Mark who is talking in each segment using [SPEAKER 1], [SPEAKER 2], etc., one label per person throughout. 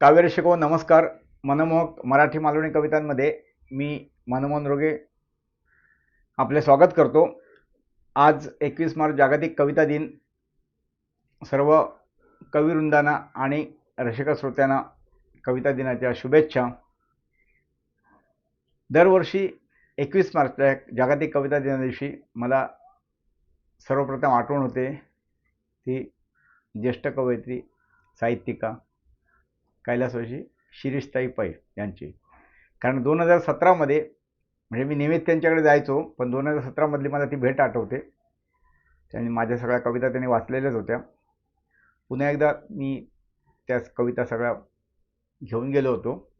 [SPEAKER 1] काव्य शिकव हो, नमस्कार. मनमोहक मराठी मालवणी कवितांमध्ये मी मनमोहन रोगे आपले स्वागत करतो. आज एकवीस मार्च जागतिक कविता दिन. सर्व कविवृंदांना आणि रसिक श्रोत्यांना कविता दिनाच्या शुभेच्छा. दरवर्षी एकवीस मार्चला जागतिक कविता दिना दिवशी मला सर्वप्रथम आठवण होते. ती ज्येष्ठ कवयित्री साहित्यिका कैलासवाशी शिरीषताई पै यांची. कारण दोन हजार सतरामध्ये म्हणजे मी नेहमीच त्यांच्याकडे जायचो पण दोन हजार सतरामधली मला ती भेट आठवते. त्यांनी माझ्या सगळ्या कविता त्यांनी वाचलेल्याच होत्या. पुन्हा एकदा मी त्या कविता सगळ्या घेऊन गेलो होतो.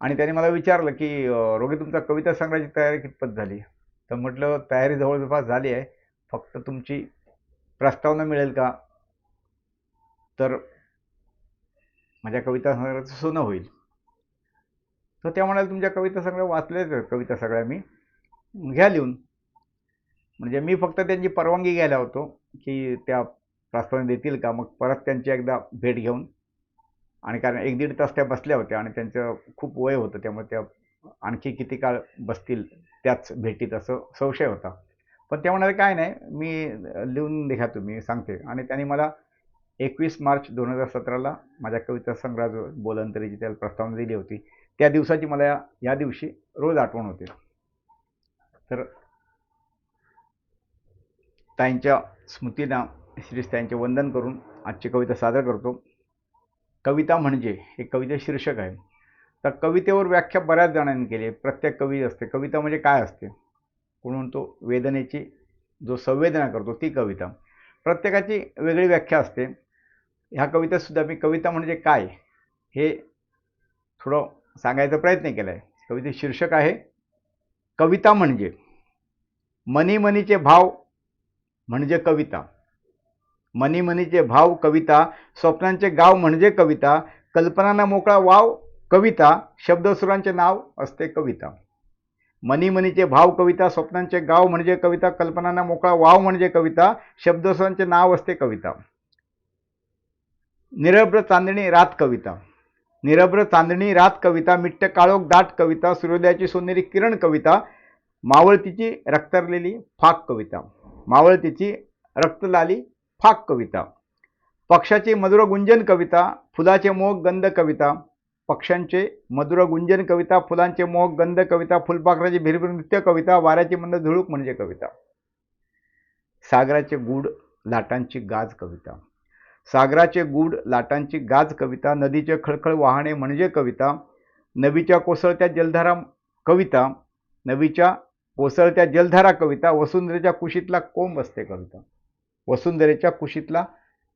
[SPEAKER 1] आणि त्याने मला विचारलं की रोगी तुमचा कविता संग्रहाची तयारी कितपत झाली? तर म्हटलं तयारी जवळपास झाली आहे. फक्त तुमची प्रस्तावना मिळेल का? तर माझ्या कविता संग्रहाचं सोनं होईल. तर त्या म्हणाले तुमच्या कविता संग्रह वाचलेच कविता सगळ्या मी. घ्या लिहून. म्हणजे मी फक्त त्यांची परवानगी घ्यायला होतो की त्या प्रस्तावना देतील का? मग परत त्यांची एकदा भेट घेऊन. आणि कारण एक दीड तास त्या बसल्या होत्या आणि त्यांचं खूप वय होतं त्यामुळे त्या आणखी किती काळ बसतील त्याच भेटीत असं संशय होता. पण त्या म्हणाले काय नाही मी लिहून घ्या तुम्ही सांगते. आणि त्यांनी मला एकवीस मार्च दोन हजार सतराला माझ्या कविता संग्रहाज बोलंतरीची त्याला प्रस्तावना दिली होती. त्या दिवसाची मला या या दिवशी रोज आठवण होते. तर ताईंच्या स्मृतींना श्री ताईंचे वंदन करून आजची कविता सादर करतो. कविता म्हणजे हे कविते शीर्षक आहे. तर कवितेवर व्याख्या बऱ्याच जणांनी केली आहे. प्रत्येक कवी असते. कविता म्हणजे काय असते? कोण म्हणतो? वेदनेची जो संवेदना करतो ती कविता. प्रत्येकाची वेगळी व्याख्या असते. ह्या कवितेतसुद्धा मी कविता म्हणजे काय हे थोडं सांगायचा प्रयत्न केला आहे कविते शीर्षक आहे कविता म्हणजे मनी मनीचे भाव म्हणजे कविता. मनी मनीचे भाव कविता स्वप्नांचे गाव म्हणजे कविता कल्पनांना मोकळा वाव कविता शब्दसुरांचे नाव असते कविता. मनी मनीचे भाव कविता स्वप्नांचे गाव म्हणजे कविता कल्पनांना मोकळा वाव म्हणजे कविता शब्दसुरांचे नाव असते कविता. निरभ्र चांदणी रात कविता. निरभ्र चांदणी रात कविता मिट्ट काळोख दाट कविता सूर्योदयाची सोनेरी किरण कविता मावळतीची रक्तरलेली फाक कविता मावळतीची रक्तलाली फाक कविता पक्षाची मधुर गुंजन कविता फुलाचे मोह गंध कविता पक्ष्यांचे मधुर गुंजन कविता फुलांचे मोह गंध कविता फुलपाखराची भिरभिर नृत्य कविता वाऱ्याची मंद झुळूक म्हणजे कविता सागराचे गूढ लाटांची गाज कविता सागराचे गूढ लाटांची गाज कविता नदीचे खळखळ वाहणे म्हणजे कविता नवीच्या कोसळत्या जलधारा कविता नवीच्या कोसळत्या जलधारा कविता वसुंधरेच्या कुशीतला कोंब असते कविता वसुंधरेच्या कुशीतला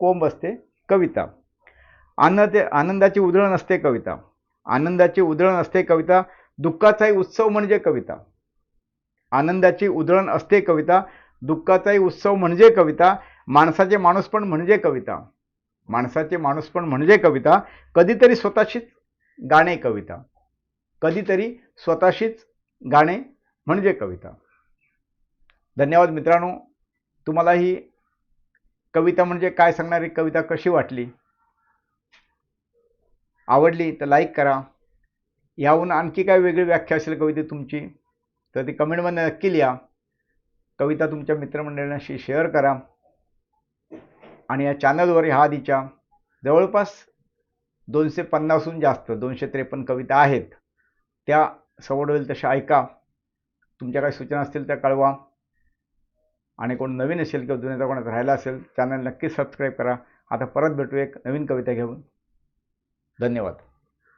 [SPEAKER 1] कोंब असते कविता. आनंद आनंदाची उधळण असते कविता आनंदाची उधळण असते कविता दुःखाचाही उत्सव म्हणजे कविता. आनंदाची उधळण असते कविता दुःखाचाही उत्सव म्हणजे कविता माणसाचे माणूस पण म्हणजे कविता. माणसाचे माणूसपण म्हणजे कविता कधीतरी स्वतःशीच गाणे कविता. कधीतरी स्वतःशीच गाणे म्हणजे कविता. धन्यवाद मित्रांनो. तुम्हाला ही कविता म्हणजे काय सांगणारी कविता कशी वाटली? आवडली तर लाईक करा. याहून आणखी काय वेगळी व्याख्या असेल कविते तुमची तर ती कमेंटमध्ये नक्की लिहा. कविता तुमच्या मित्रमंडळींशी शेअर करा. आणि या चॅनलवर ह्या आधीच्या जवळपास दोनशे पन्नासहून जास्त दोनशे त्रेपन्न कविता आहेत. त्या सवड होईल तशा ऐका. तुमच्या काही सूचना असतील त्या कळवा. आणि कोण नवीन असेल किंवा जुन्याचा कोणाचा राहिला असेल चॅनल नक्की सबस्क्राईब करा. आता परत भेटू एक नवीन कविता घेऊन. धन्यवाद.